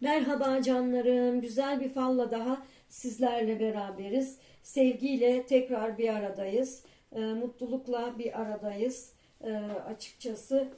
Merhaba canlarım. Güzel bir falla daha sizlerle beraberiz. Sevgiyle tekrar bir aradayız. Ee, mutlulukla bir aradayız. Ee, açıkçası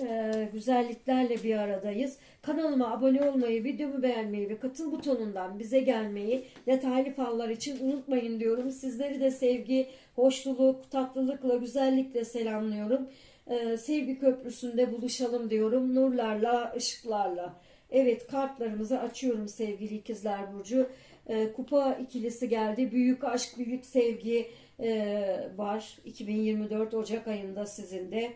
e, güzelliklerle bir aradayız. Kanalıma abone olmayı, videomu beğenmeyi ve katıl butonundan bize gelmeyi detaylı fallar için unutmayın diyorum. Sizleri de sevgi, hoşluluk, tatlılıkla, güzellikle selamlıyorum. Ee, sevgi köprüsünde buluşalım diyorum. Nurlarla, ışıklarla. Evet kartlarımızı açıyorum sevgili ikizler Burcu. Ee, kupa ikilisi geldi. Büyük aşk, büyük sevgi e, var. 2024 Ocak ayında sizin de.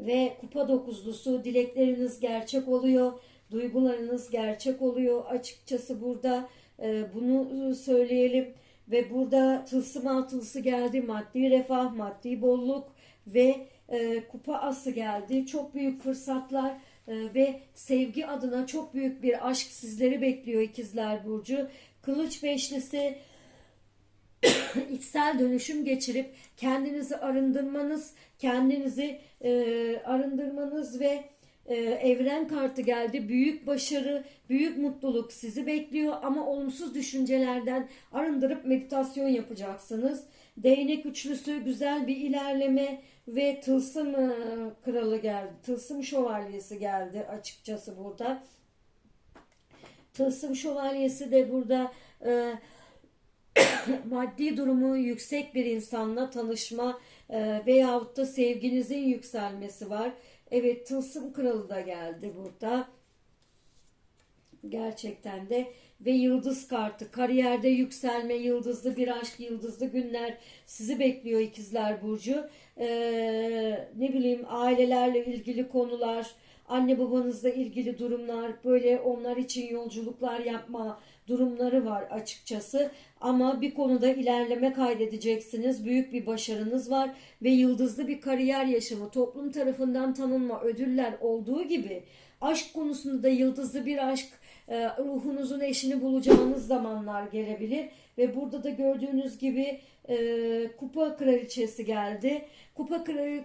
Ve kupa dokuzlusu dilekleriniz gerçek oluyor. Duygularınız gerçek oluyor. Açıkçası burada e, bunu söyleyelim. Ve burada tılsım altılısı geldi. Maddi refah, maddi bolluk ve e, kupa ası geldi. Çok büyük fırsatlar e, ve sevgi adına çok büyük bir aşk sizleri bekliyor ikizler Burcu. Kılıç beşlisi içsel dönüşüm geçirip kendinizi arındırmanız, kendinizi e, arındırmanız ve e, evren kartı geldi. Büyük başarı, büyük mutluluk sizi bekliyor ama olumsuz düşüncelerden arındırıp meditasyon yapacaksınız. Değnek üçlüsü güzel bir ilerleme ve tılsım e, kralı geldi. Tılsım şövalyesi geldi açıkçası burada. Tılsım şövalyesi de burada e, maddi durumu yüksek bir insanla tanışma e, veyahut da sevginizin yükselmesi var. Evet tılsım kralı da geldi burada. Gerçekten de ve yıldız kartı kariyerde yükselme yıldızlı bir aşk yıldızlı günler sizi bekliyor ikizler burcu Ee, ne bileyim ailelerle ilgili konular anne babanızla ilgili durumlar böyle onlar için yolculuklar yapma durumları var açıkçası. Ama bir konuda ilerleme kaydedeceksiniz. Büyük bir başarınız var ve yıldızlı bir kariyer yaşamı toplum tarafından tanınma ödüller olduğu gibi aşk konusunda da yıldızlı bir aşk e, ruhunuzun eşini bulacağınız zamanlar gelebilir. Ve burada da gördüğünüz gibi e, kupa kraliçesi geldi. Kupa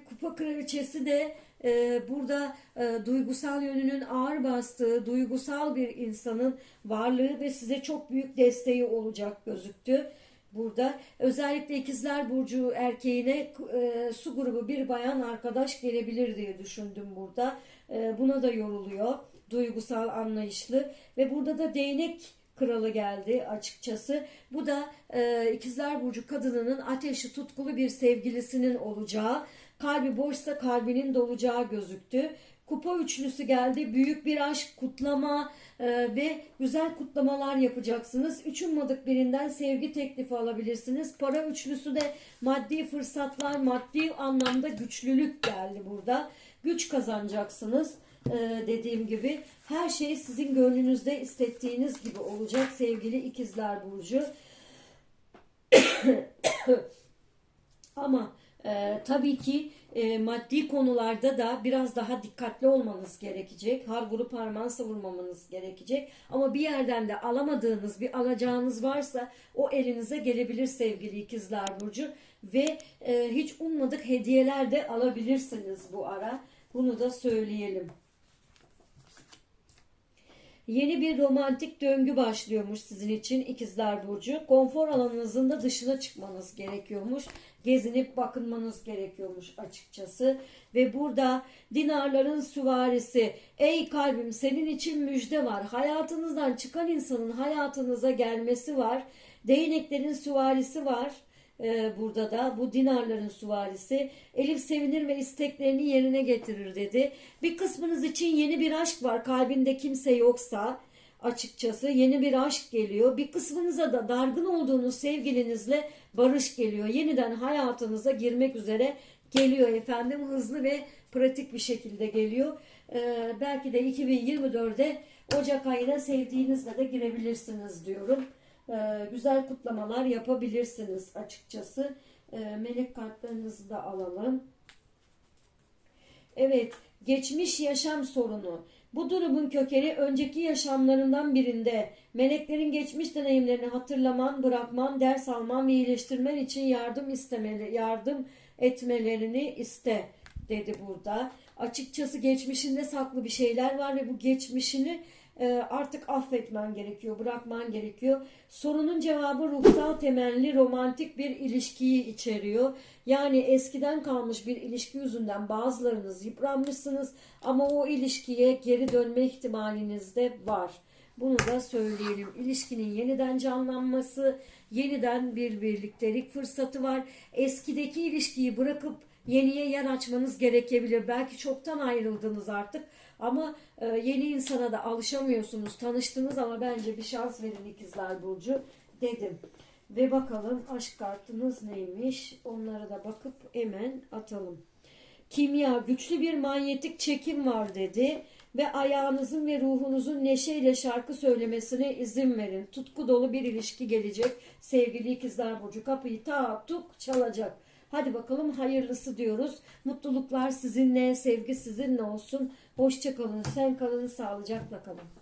kupa kraliçesi de e, burada e, duygusal yönünün ağır bastığı, duygusal bir insanın varlığı ve size çok büyük desteği olacak gözüktü. Burada özellikle ikizler burcu erkeğine e, su grubu bir bayan arkadaş gelebilir diye düşündüm burada. E, buna da yoruluyor duygusal anlayışlı ve burada da değnek kralı geldi açıkçası. Bu da e, ikizler burcu kadınının ateşi tutkulu bir sevgilisinin olacağı, kalbi boşsa kalbinin dolacağı gözüktü. Kupa üçlüsü geldi. Büyük bir aşk, kutlama e, ve güzel kutlamalar yapacaksınız. Üç ummadık birinden sevgi teklifi alabilirsiniz. Para üçlüsü de maddi fırsatlar, maddi anlamda güçlülük geldi burada. Güç kazanacaksınız e, dediğim gibi her şey sizin gönlünüzde istettiğiniz gibi olacak sevgili ikizler burcu. Ama e, tabii ki e, maddi konularda da biraz daha dikkatli olmanız gerekecek. Har vurup parmağın savurmamanız gerekecek. Ama bir yerden de alamadığınız bir alacağınız varsa o elinize gelebilir sevgili ikizler burcu. Ve e, hiç ummadık hediyeler de alabilirsiniz bu ara. Bunu da söyleyelim. Yeni bir romantik döngü başlıyormuş sizin için ikizler burcu. Konfor alanınızın da dışına çıkmanız gerekiyormuş. Gezinip bakınmanız gerekiyormuş açıkçası. Ve burada dinarların süvarisi. Ey kalbim senin için müjde var. Hayatınızdan çıkan insanın hayatınıza gelmesi var. Değneklerin süvarisi var ee, burada da bu dinarların suvarisi Elif sevinir ve isteklerini yerine getirir dedi. Bir kısmınız için yeni bir aşk var kalbinde kimse yoksa açıkçası yeni bir aşk geliyor. Bir kısmınıza da dargın olduğunuz sevgilinizle barış geliyor. Yeniden hayatınıza girmek üzere geliyor efendim hızlı ve pratik bir şekilde geliyor. Ee, belki de 2024'de Ocak ayına sevdiğinizle de girebilirsiniz diyorum. Ee, güzel kutlamalar yapabilirsiniz açıkçası. Ee, melek kartlarınızı da alalım. Evet, geçmiş yaşam sorunu. Bu durumun kökeni önceki yaşamlarından birinde meleklerin geçmiş deneyimlerini hatırlaman, bırakman, ders alman ve iyileştirmen için yardım istemeli, yardım etmelerini iste dedi burada. Açıkçası geçmişinde saklı bir şeyler var ve bu geçmişini artık affetmen gerekiyor, bırakman gerekiyor. Sorunun cevabı ruhsal temelli romantik bir ilişkiyi içeriyor. Yani eskiden kalmış bir ilişki yüzünden bazılarınız yıpranmışsınız ama o ilişkiye geri dönme ihtimaliniz de var. Bunu da söyleyelim. İlişkinin yeniden canlanması, yeniden bir birliktelik fırsatı var. Eskideki ilişkiyi bırakıp yeniye yer açmanız gerekebilir. Belki çoktan ayrıldınız artık ama e, yeni insana da alışamıyorsunuz. Tanıştınız ama bence bir şans verin ikizler Burcu dedim. Ve bakalım aşk kartınız neymiş? Onlara da bakıp hemen atalım. Kimya güçlü bir manyetik çekim var dedi ve ayağınızın ve ruhunuzun neşeyle şarkı söylemesine izin verin. Tutku dolu bir ilişki gelecek. Sevgili ikizler burcu kapıyı ta tuk çalacak. Hadi bakalım hayırlısı diyoruz. Mutluluklar sizinle, sevgi sizinle olsun. Hoşça kalın, sen kalın, sağlıcakla kalın.